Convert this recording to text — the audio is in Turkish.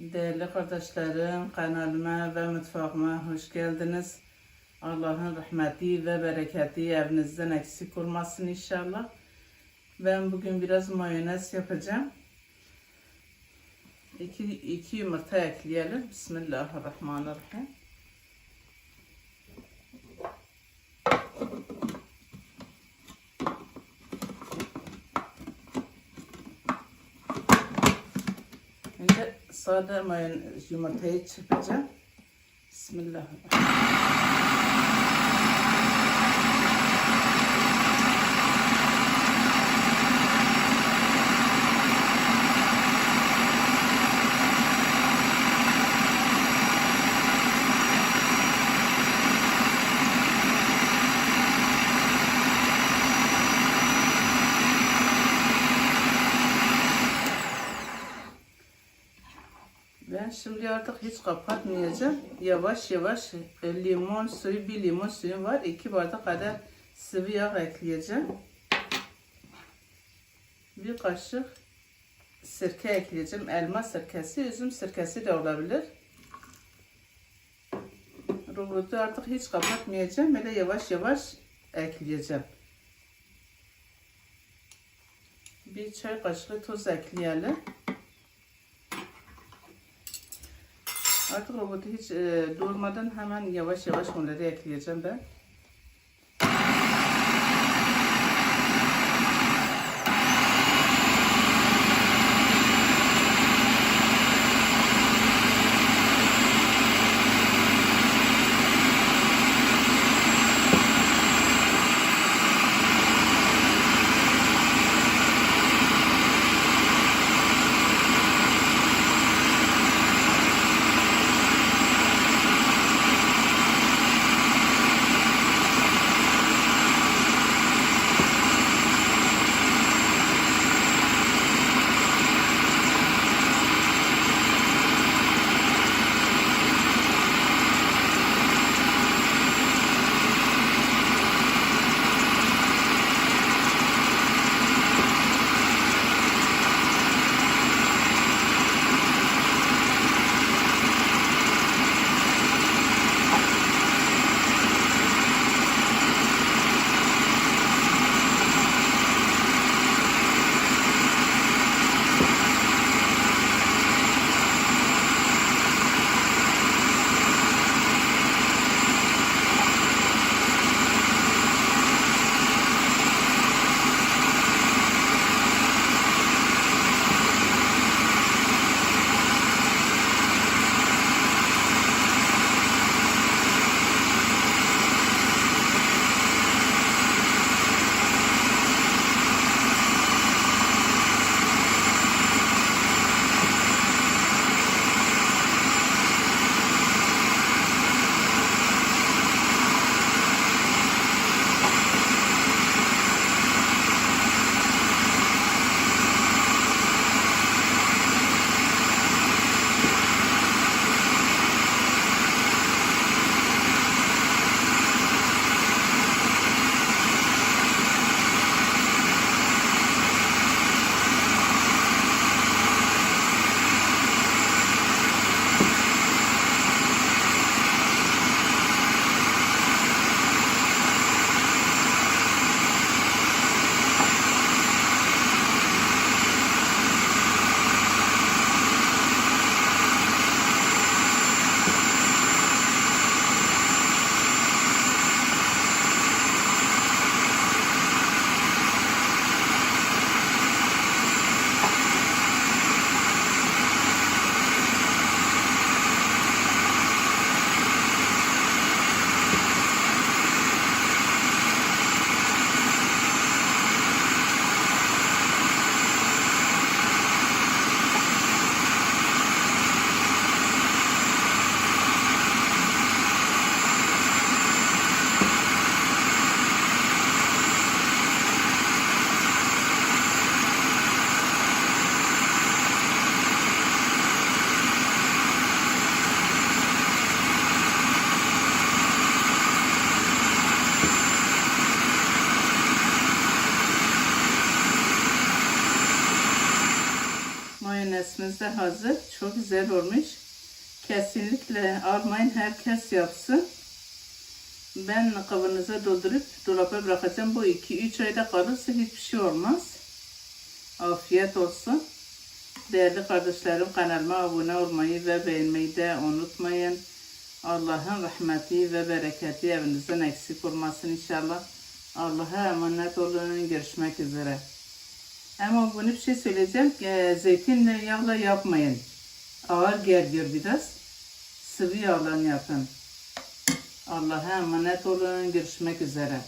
Değerli kardeşlerim, kanalıma ve mutfağıma hoş geldiniz. Allah'ın rahmeti ve bereketi evinizden eksik olmasın inşallah. Ben bugün biraz mayonez yapacağım. İki, iki yumurta ekleyelim. Bismillahirrahmanirrahim. Şimdi sade mayonez yumurtayı çırpacağım. Bismillahirrahmanirrahim. Şimdi artık hiç kapatmayacağım. Yavaş yavaş e, limon suyu, bir limon suyu var. iki bardak kadar sıvı yağ ekleyeceğim. Bir kaşık sirke ekleyeceğim. Elma sirkesi, üzüm sirkesi de olabilir. Robotu artık hiç kapatmayacağım. Böyle yavaş yavaş ekleyeceğim. Bir çay kaşığı tuz ekleyelim. Artık robotu hiç e, durmadan hemen yavaş yavaş onları ekleyeceğim ben. Köftemiz de hazır. Çok güzel olmuş. Kesinlikle almayın. Herkes yapsın. Ben kavanoza doldurup dolaba bırakacağım. Bu 2-3 ayda kalırsa hiçbir şey olmaz. Afiyet olsun. Değerli kardeşlerim kanalıma abone olmayı ve beğenmeyi de unutmayın. Allah'ın rahmeti ve bereketi evinizden eksik olmasın inşallah. Allah'a emanet olun. Görüşmek üzere. Ama bunu bir şey söyleyeceğim. E, zeytinle yağla yapmayın. Ağır geliyor biraz. Sıvı yağla yapın. Allah'a emanet olun. Görüşmek üzere.